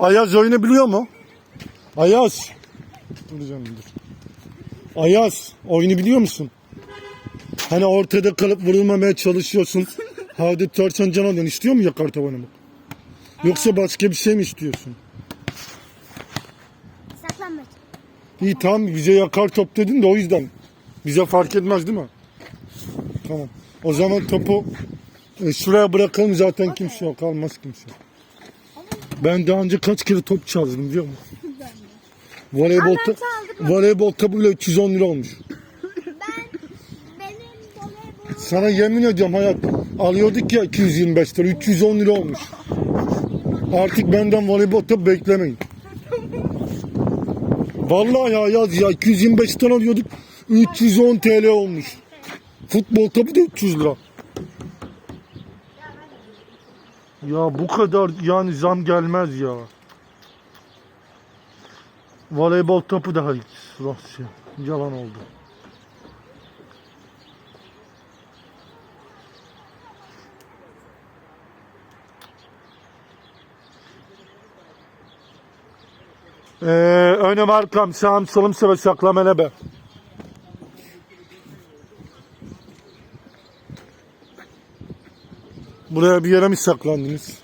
Ayaz oyunu biliyor mu? Ayaz. Dur canım dur. Ayaz oyunu biliyor musun? Hani ortada kalıp vurulmamaya çalışıyorsun. Hadi törsen can alıyorsun. İstiyor mu yakar tavanı mı? Yoksa başka bir şey mi istiyorsun? Saklanmaç. İyi tamam bize yakar top dedin de o yüzden. Bize fark etmez değil mi? Tamam. O zaman topu e, şuraya bırakalım zaten kimse yok. Kalmaz kimse. Ben daha önce kaç kere top çaldım biliyor musun? Voleybol, çaldım. voleybol topu bile 310 lira olmuş. Ben benim voleybol Sana yemin ediyorum hayat alıyorduk ya 225 lira 310 lira olmuş. Artık benden voleybol top beklemeyin. Vallahi ya yaz ya 225 lira alıyorduk 310 TL olmuş. Futbol topu da 300 lira. Ya bu kadar yani zam gelmez ya. Voleybol topu da hiç Rusya. Yalan oldu. Ee, önüm arkam sağım solum sıra saklamene be. Buraya bir yere mi saklandınız?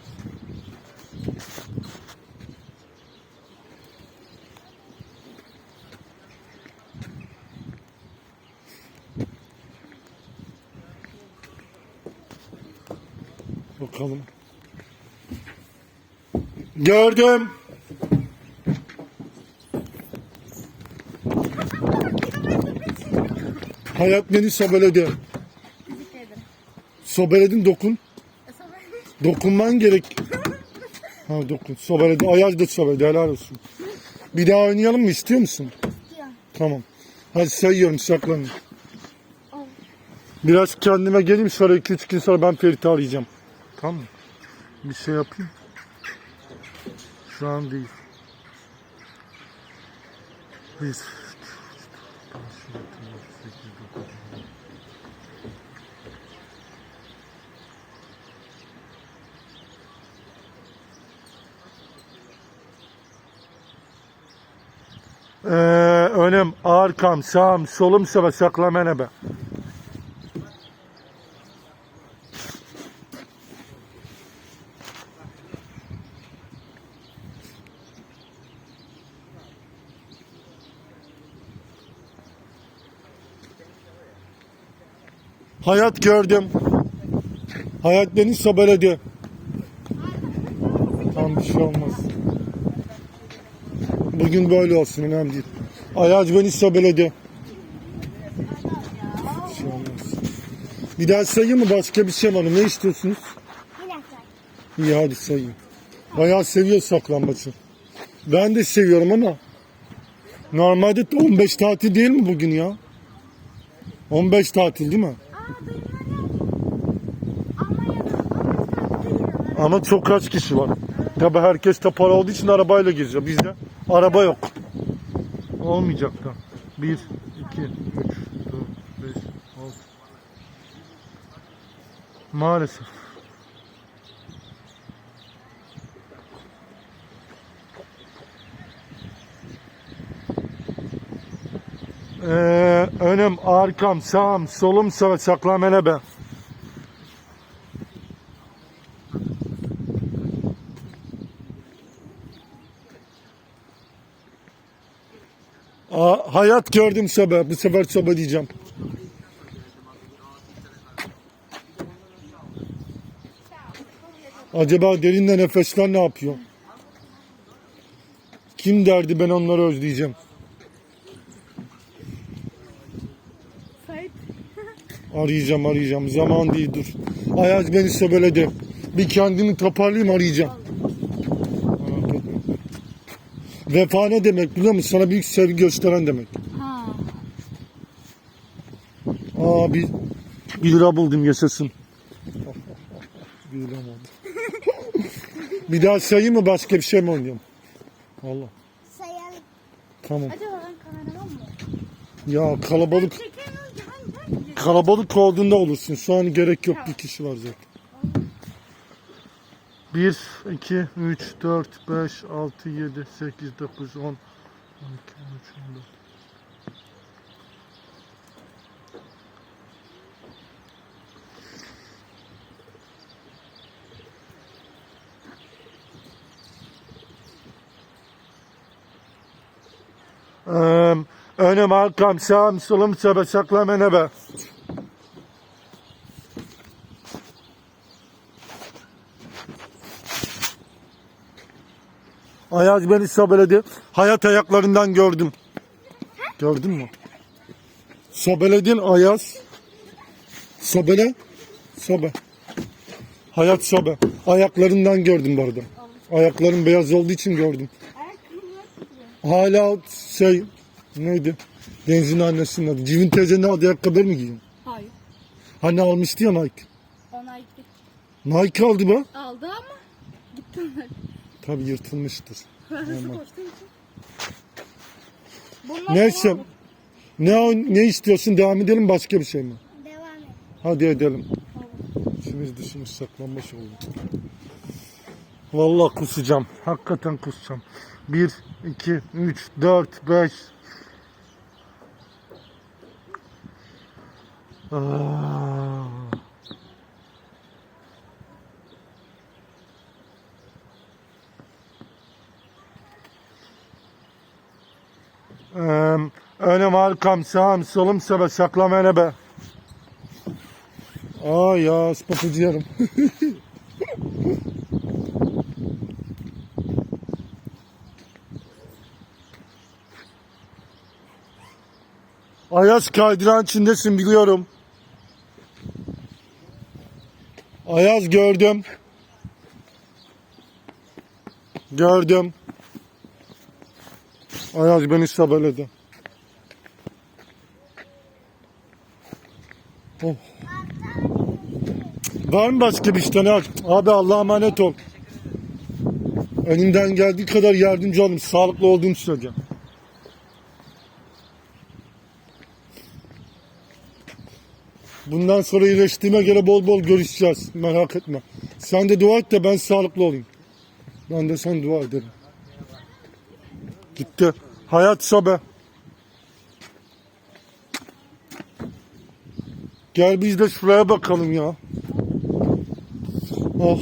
Bakalım. Gördüm. Hayat beni sobeledi. dedim. Sobeledin dokun. Dokunman gerek. Ha dokun. Sobeledi. Ayaz da sobeledi. Helal olsun. Bir daha oynayalım mı? istiyor musun? İstiyorum. Tamam. Hadi sayıyorum saklanın. Biraz kendime geleyim sonra 2-3 gün sonra ben Ferit'i arayacağım. Tamam mı? Bir şey yapayım. Şu an değil. Bir, Ee, önüm, arkam, sağım, solum sıra saklamene be. Hayat gördüm. Hayat beni sobeledi. Tam bir şey olmaz. Bugün böyle olsun önemli değil. Ayaz beni sobeledi. Bir daha sayayım mı başka bir şey var mı? Ne istiyorsunuz? İyi hadi sayayım. Bayağı seviyor saklambaçı. Ben de seviyorum ama normalde 15 tatil değil mi bugün ya? 15 tatil değil mi? Ama çok kaç kişi var. Tabi herkes de para olduğu için arabayla geziyor. Bizde araba yok. Olmayacak da. 1, 2, 3, 4, 5, 6. Maalesef. Ee, önüm, arkam, sağım, solum, sağ, saklamene be. Aa, hayat gördüm sobe. Bu sefer sobe diyeceğim. Acaba derinde nefesler ne yapıyor? Kim derdi ben onları özleyeceğim. Arayacağım arayacağım. Zaman değil dur. Ayaz beni sobeledi. Bir kendimi toparlayayım arayacağım. Merak etme. Vefa ne demek biliyor musun? Sana büyük sevgi gösteren demek. Ha. Aa bir, bir lira buldum yaşasın. bir lira oldu. bir daha sayayım mı başka bir şey mi oynayayım? Allah. Sayalım. Tamam. Acaba ben mı? Ya kalabalık kalabalık olduğunda olursun. Şu an gerek yok bir kişi var zaten. 1, 2, 3, 4, 5, 6, 7, 8, 9, 10, 12, 13, 14. Eee, önüm, arkam, sağım, solum, sebe, saklama ne be? Ayaz beni sobeledi. Hayat ayaklarından gördüm. Gördün mü? Sobeledin Ayaz. Sobele. Sobe. Hayat sobe. Ayaklarından gördüm bu arada. Ayakların beyaz olduğu için gördüm. Hala şey neydi? Deniz'in annesinin adı. Civin teyzenin adı ayakkabı mı giyiyorsun? Hayır. Hani almıştı ya Nike. Ona gitti. Nike aldı be. Aldı ama gitti onlar. Tabii yırtılmıştır. Hızlı koştuğum için. Bunlar Neyse. devam et. Ne o- ne istiyorsun? Devam edelim başka bir şey mi? Devam et. Hadi edelim. İçimiz dışımız saklanmış oldu. Vallahi kusacağım. Hakikaten kusacağım. 1, 2, 3, 4, 5. Aa. Önüm arkam sağım solum sebe saklama ne be. Aa ya spapıcı yarım. Ayaz kaydıran içindesin biliyorum. Ayaz gördüm. Gördüm. Ayaz beni sabeledi. Oh. Var mı başka bir tane aç? Abi Allah'a emanet ol. Elimden geldiği kadar yardımcı olun. Sağlıklı olduğum sürece. Bundan sonra iyileştiğime göre bol bol görüşeceğiz. Merak etme. Sen de dua et de ben sağlıklı olayım. Ben de sen dua ederim. Gitti. Hayat sobe. Gel biz de şuraya bakalım ya. Oh.